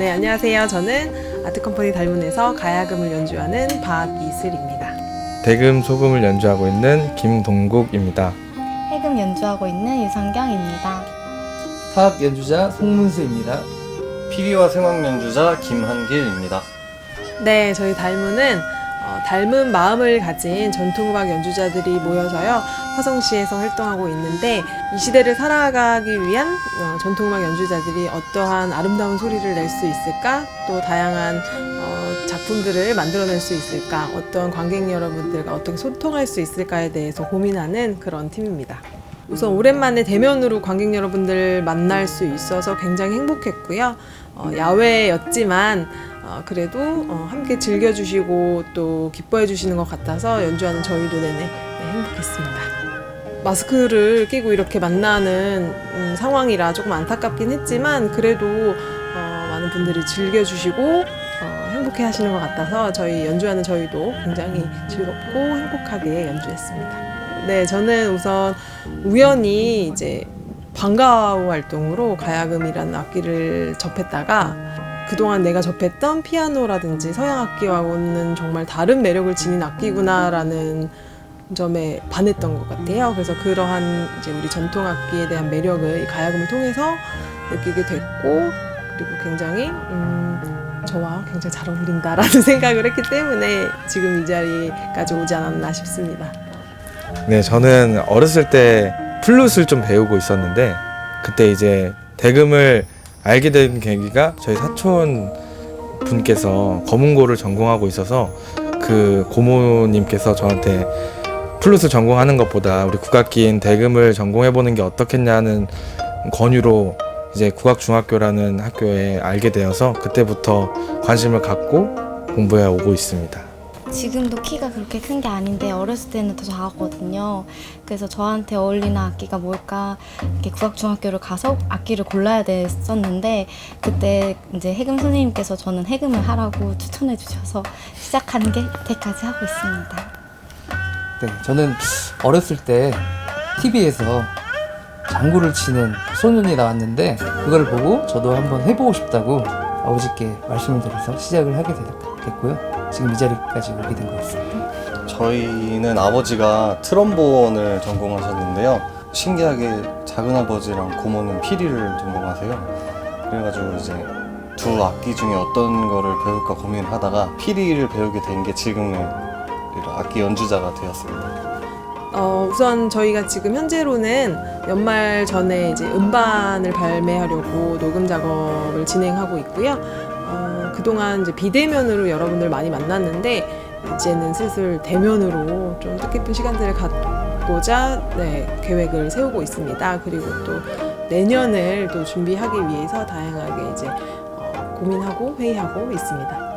네, 안녕하세요. 저는 아트컴퍼니 달문에서 가야금을 연주하는 박이슬입니다. 대금 소금을 연주하고 있는 김동국입니다. 해금 연주하고 있는 유성경입니다. 타악 연주자 송문수입니다. 피리와 생황 연주자 김한길입니다. 네, 저희 달문은 어, 닮은 마음을 가진 전통음악 연주자들이 모여서요 화성시에서 활동하고 있는데 이 시대를 살아가기 위한 어, 전통음악 연주자들이 어떠한 아름다운 소리를 낼 수 있을까 또 다양한 어, 작품들을 만들어낼 수 있을까 어떤 관객 여러분들과 어떻게 소통할 수 있을까에 대해서 고민하는 그런 팀입니다. 우선 오랜만에 대면으로 관객 여러분들 만날 수 있어서 굉장히 행복했고요. 어, 야외였지만 어, 그래도 어, 함께 즐겨주시고 또 기뻐해 주시는 것 같아서 연주하는 저희도 내내 네, 행복했습니다. 마스크를 끼고 이렇게 만나는 음, 상황이라 조금 안타깝긴 했지만 그래도 어, 많은 분들이 즐겨주시고 어, 행복해 하시는 것 같아서 저희 연주하는 저희도 굉장히 즐겁고 행복하게 연주했습니다. 네, 저는 우선 우연히 이제 방과후 활동으로 가야금이라는 악기를 접했다가 그동안 내가 접했던 피아노라든지 서양 악기와는 정말 다른 매력을 지닌 악기구나라는 점에 반했던 것 같아요. 그래서 그러한 이제 우리 전통 악기에 대한 매력을 이 가야금을 통해서 느끼게 됐고 그리고 굉장히 음, 저와 굉장히 잘 어울린다라는 생각을 했기 때문에 지금 이 자리까지 오지 않았나 싶습니다. 네, 저는 어렸을 때 플룻을 좀 배우고 있었는데 그때 이제 대금을 알게 된 계기가 저희 사촌 분께서 검은고를 전공하고 있어서 그 고모님께서 저한테 플룻을 전공하는 것보다 우리 국악기인 대금을 전공해 보는 게 어떻겠냐는 권유로 이제 국악중학교라는 학교에 알게 되어서 그때부터 관심을 갖고 공부해 오고 있습니다. 지금도 키가 그렇게 큰 게 아닌데 어렸을 때는 더 작았거든요. 그래서 저한테 어울리는 악기가 뭘까 이렇게 국악중학교를 가서 악기를 골라야 됐었는데 그때 이제 해금 선생님께서 저는 해금을 하라고 추천해 주셔서 시작하는 게 이때까지 하고 있습니다. 네, 저는 어렸을 때 TV에서 장구를 치는 소년이 나왔는데 그걸 보고 저도 한번 해보고 싶다고 아버지께 말씀을 드려서 시작을 하게 됐- 됐고요. 지금 이 자리까지 오게 된 것 같습니다. 저희는 아버지가 트럼본을 전공하셨는데요. 신기하게 작은 아버지랑 고모는 피리를 전공하세요. 그래가지고 이제 두 악기 중에 어떤 거를 배울까 고민하다가 피리를 배우게 된 게 지금의 이런 악기 연주자가 되었습니다. 어, 우선 저희가 지금 현재로는 연말 전에 이제 음반을 발매하려고 녹음 작업을 진행하고 있고요. 어, 그동안 이제 비대면으로 여러분들 많이 만났는데 이제는 슬슬 대면으로 좀 뜻깊은 시간들을 갖고자 네, 계획을 세우고 있습니다. 그리고 또 내년을 또 준비하기 위해서 다양하게 이제 어, 고민하고 회의하고 있습니다.